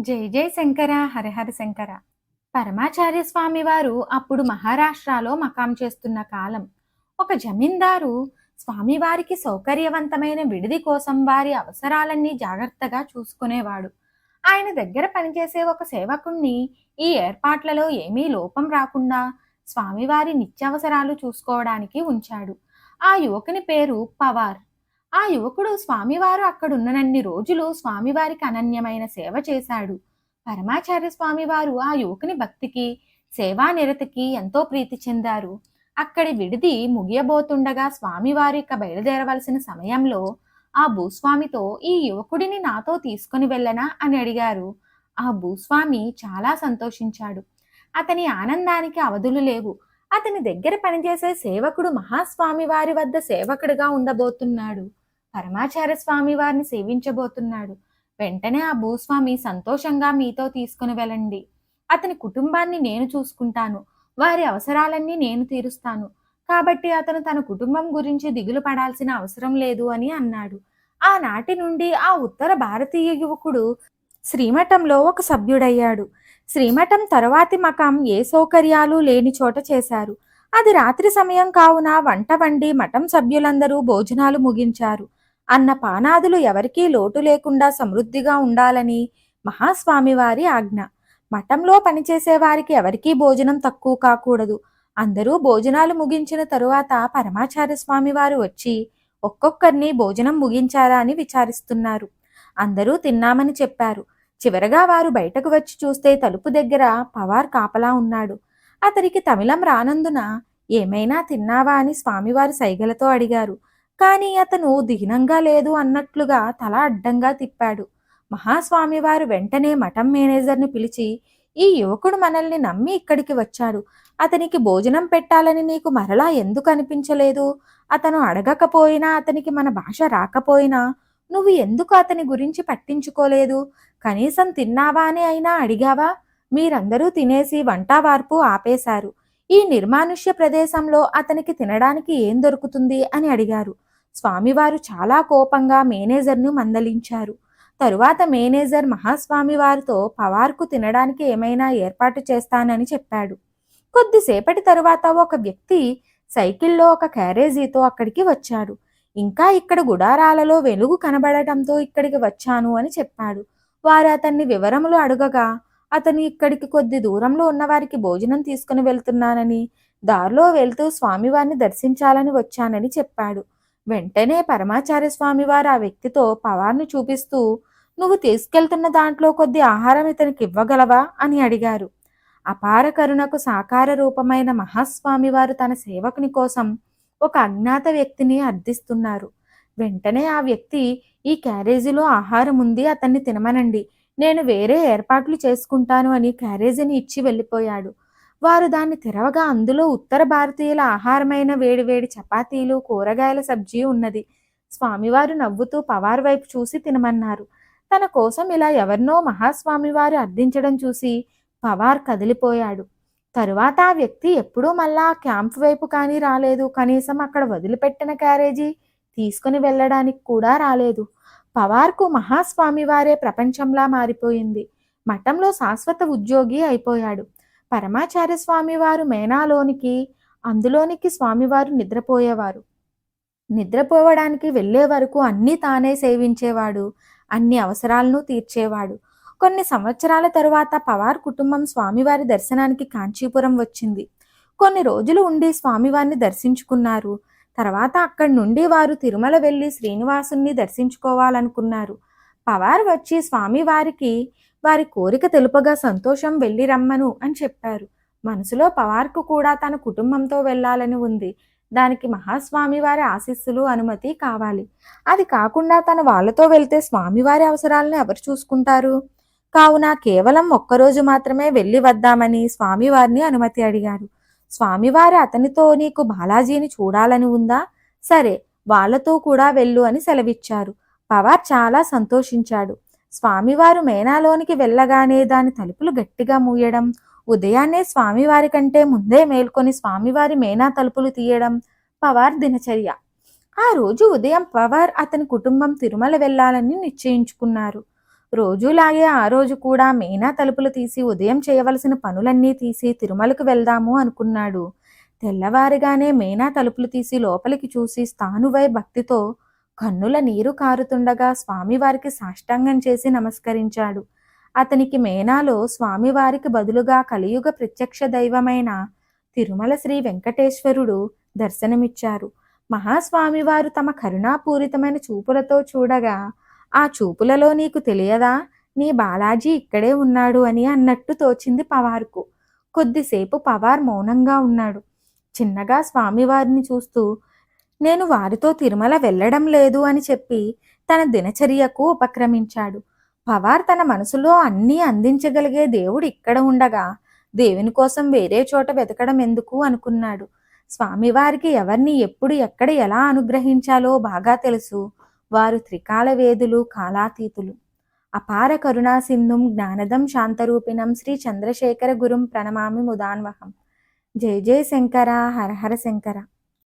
జై జై శంకర హరిహర శంకర. పరమాచార్య స్వామి వారు అప్పుడు మహారాష్ట్రలో మకాం చేస్తున్న కాలం. ఒక జమీందారు స్వామివారికి సౌకర్యవంతమైన విడిది కోసం వారి అవసరాలన్నీ జాగ్రత్తగా చూసుకునేవాడు. ఆయన దగ్గర పనిచేసే ఒక సేవకుణ్ణి ఈ ఏర్పాట్లలో ఏమీ లోపం రాకుండా స్వామివారి నిత్యావసరాలు చూసుకోవడానికి ఉంచాడు. ఆ యువకుని పేరు పవార్. ఆ యువకుడు స్వామివారు అక్కడున్ననన్ని రోజులు స్వామివారికి అనన్యమైన సేవ చేశాడు. పరమాచార్య స్వామివారు ఆ యువకుని భక్తికి సేవా నిరతికి ఎంతో ప్రీతి చెందారు. అక్కడి విడిది ముగియబోతుండగా స్వామివారు ఇక బయలుదేరవలసిన సమయంలో ఆ భూస్వామితో ఈ యువకుడిని నాతో తీసుకుని వెళ్ళనా? అని అడిగారు. ఆ భూస్వామి చాలా సంతోషించాడు. అతని ఆనందానికి అవధులు లేవు. అతని దగ్గర పనిచేసే సేవకుడు మహాస్వామి వారి వద్ద సేవకుడిగా ఉండబోతున్నాడు. పరమాచార్య స్వామి వారిని సేవించబోతున్నాడు. వెంటనే ఆ భూస్వామి సంతోషంగా మీతో తీసుకుని వెళ్ళండి. అతని కుటుంబాన్ని నేను చూసుకుంటాను. వారి అవసరాలన్నీ నేను తీరుస్తాను. కాబట్టి అతను తన కుటుంబం గురించి దిగులు పడాల్సిన అవసరం లేదు అని అన్నాడు. ఆనాటి నుండి ఆ ఉత్తర భారతీయ యువకుడు శ్రీమఠంలో ఒక సభ్యుడయ్యాడు. శ్రీమఠం తరువాతి మకం ఏ సౌకర్యాలు లేని చోట చేశారు. అది రాత్రి సమయం కావున వంట వండి మఠం సభ్యులందరూ భోజనాలు ముగించారు. అన్న పానాదులు ఎవరికీ లోటు లేకుండా సమృద్ధిగా ఉండాలని మహాస్వామివారి ఆజ్ఞ. మఠంలో పనిచేసే వారికి ఎవరికీ భోజనం తక్కువ కాకూడదు. అందరూ భోజనాలు ముగించిన తరువాత పరమాచార్య స్వామి వారు వచ్చి ఒక్కొక్కరిని భోజనం ముగించారా అని విచారిస్తున్నారు. అందరూ తిన్నామని చెప్పారు. చివరగా వారు బయటకు వచ్చి చూస్తే తలుపు దగ్గర పవార్ కాపలా ఉన్నాడు. అతనికి తమిళం రానందున ఏమైనా తిన్నావా? అని స్వామివారి సైగలతో అడిగారు. కానీ అతను దిగినంగా లేదు అన్నట్లుగా తల అడ్డంగా తిప్పాడు. మహాస్వామివారు వెంటనే మఠం మేనేజర్ని పిలిచి ఈ యువకుడు మనల్ని నమ్మి ఇక్కడికి వచ్చాడు. అతనికి భోజనం పెట్టాలని నీకు మరలా ఎందుకు అనిపించలేదు? అతను అడగకపోయినా అతనికి మన భాష రాకపోయినా నువ్వు ఎందుకు అతని గురించి పట్టించుకోలేదు? కనీసం తిన్నావా అని అయినా అడిగావా? మీరందరూ తినేసి వంటావార్పు ఆపేశారు. ఈ నిర్మానుష్య ప్రదేశంలో అతనికి తినడానికి ఏం దొరుకుతుంది? అని అడిగారు. స్వామివారు చాలా కోపంగా మేనేజర్ను మందలించారు. తరువాత మేనేజర్ మహాస్వామి వారితో పవార్కు తినడానికి ఏమైనా ఏర్పాటు చేస్తానని చెప్పాడు. కొద్దిసేపటి తరువాత ఒక వ్యక్తి సైకిల్లో ఒక క్యారేజీతో అక్కడికి వచ్చాడు. ఇంకా ఇక్కడ గుడారాలలో వెలుగు కనబడటంతో ఇక్కడికి వచ్చాను అని చెప్పాడు. వారు అతన్ని వివరములు అడగగా అతను ఇక్కడికి కొద్ది దూరంలో ఉన్నవారికి భోజనం తీసుకుని వెళ్తున్నానని దారిలో వెళ్తూ స్వామివారిని దర్శించాలని వచ్చానని చెప్పాడు. వెంటనే పరమాచార్య స్వామివారు ఆ వ్యక్తితో పవార్ను చూపిస్తూ నువ్వు తీసుకెళ్తున్న దాంట్లో కొద్ది ఆహారం ఇతనికి ఇవ్వగలవా? అని అడిగారు. అపార కరుణకు సాకార రూపమైన మహాస్వామి వారు తన సేవకుని కోసం ఒక అజ్ఞాత వ్యక్తిని అర్థిస్తున్నారు. వెంటనే ఆ వ్యక్తి ఈ క్యారేజీలో ఆహారం ఉంది అతన్ని తినమనండి. నేను వేరే ఏర్పాట్లు చేసుకుంటాను అని క్యారేజీని ఇచ్చి వెళ్ళిపోయాడు. వారు దాన్ని తెరవగా అందులో ఉత్తర భారతీయుల ఆహారమైన వేడివేడి చపాతీలు కూరగాయల సబ్జీ ఉన్నది. స్వామివారు నవ్వుతూ పవార్ వైపు చూసి తినమన్నారు. తన కోసం ఇలా ఎవరినో మహాస్వామి వారు అర్థించడం చూసి పవార్ కదిలిపోయాడు. తరువాత ఆ వ్యక్తి ఎప్పుడూ మళ్ళా క్యాంప్ వైపు కానీ రాలేదు. కనీసం అక్కడ వదిలిపెట్టిన క్యారేజీ తీసుకుని వెళ్ళడానికి కూడా రాలేదు. పవార్కు మహాస్వామి వారే ప్రపంచంలా మారిపోయింది. మఠంలో శాశ్వత ఉద్యోగి అయిపోయాడు. పరమాచార్య స్వామి వారు మేనాలోనికి అందులోనికి స్వామివారు నిద్రపోయేవారు. నిద్రపోవడానికి వెళ్ళే వరకు అన్నీ తానే సేవించేవాడు అన్ని అవసరాలను తీర్చేవాడు. కొన్ని సంవత్సరాల తరువాత పవార్ కుటుంబం స్వామివారి దర్శనానికి కాంచీపురం వచ్చింది. కొన్ని రోజులు ఉండి స్వామివారిని దర్శించుకున్నారు. తర్వాత అక్కడి నుండి వారు తిరుమల వెళ్ళి శ్రీనివాసుని దర్శించుకోవాలనుకున్నారు. పవార్ వచ్చి స్వామివారికి వారి కోరిక తెలుపగా సంతోషం వెళ్ళి రమ్మను అని చెప్పారు. మనసులో పవార్కు కూడా తన కుటుంబంతో వెళ్ళాలని ఉంది. దానికి మహాస్వామి వారి ఆశీస్సులు అనుమతి కావాలి. అది కాకుండా తన వాళ్ళతో వెళ్తే స్వామివారి అవసరాలను ఎవరు చూసుకుంటారు? కావున కేవలం ఒక్కరోజు మాత్రమే వెళ్ళి వద్దామని స్వామివారిని అనుమతి అడిగారు స్వామివారు అతనితో నీకు బాలాజీని చూడాలని ఉందా? సరే వాళ్ళతో కూడా వెళ్ళు అని సెలవిచ్చారు. పవార్ చాలా సంతోషించాడు. స్వామివారు మేనాలోనికి వెళ్ళగానే దాని తలుపులు గట్టిగా మూయడం ఉదయాన్నే స్వామివారి కంటే ముందే మేల్కొని స్వామివారి మేనా తలుపులు తీయడం పవార్ దినచర్య. ఆ రోజు ఉదయం పవార్ అతని కుటుంబం తిరుమల వెళ్ళాలని నిశ్చయించుకున్నారు. రోజులాగే ఆ రోజు కూడా మేనా తలుపులు తీసి ఉదయం చేయవలసిన పనులన్నీ తీసి తిరుమలకు వెళ్దాము అనుకున్నాడు. తెల్లవారిగానే మేనా తలుపులు తీసి లోపలికి చూసి స్థానువై భక్తితో కన్నుల నీరు కారుతుండగా స్వామివారికి సాష్టాంగం చేసి నమస్కరించాడు. అతనికి మేనాలో స్వామివారికి బదులుగా కలియుగ ప్రత్యక్ష దైవమైన తిరుమల శ్రీ వెంకటేశ్వరుడు దర్శనమిచ్చారు. మహాస్వామివారు తమ కరుణాపూరితమైన చూపులతో చూడగా ఆ చూపులలో నీకు తెలియదా? నీ బాలాజీ ఇక్కడే ఉన్నాడు అని అన్నట్టు తోచింది పవార్కు. కొద్దిసేపు పవార్ మౌనంగా ఉన్నాడు. చిన్నగా స్వామివారిని చూస్తూ నేను వారితో తిరుమల వెళ్ళడం లేదు అని చెప్పి తన దినచర్యకు ఉపక్రమించాడు. పవార్ తన మనసులో అన్నీ అందించగలిగే దేవుడు ఇక్కడ ఉండగా దేవుని కోసం వేరే చోట వెతకడం ఎందుకు అనుకున్నాడు. స్వామివారికి ఎవరిని ఎప్పుడు ఎక్కడ ఎలా అనుగ్రహించాలో బాగా తెలుసు. వారు త్రికాల వేదులు కాలాతీతులు. అపార కరుణా సింధుం జ్ఞానదం శాంతరూపిణం శ్రీ చంద్రశేఖర గురుం ప్రణమామి ముదాన్వహం. జై జై శంకర హర హర శంకర.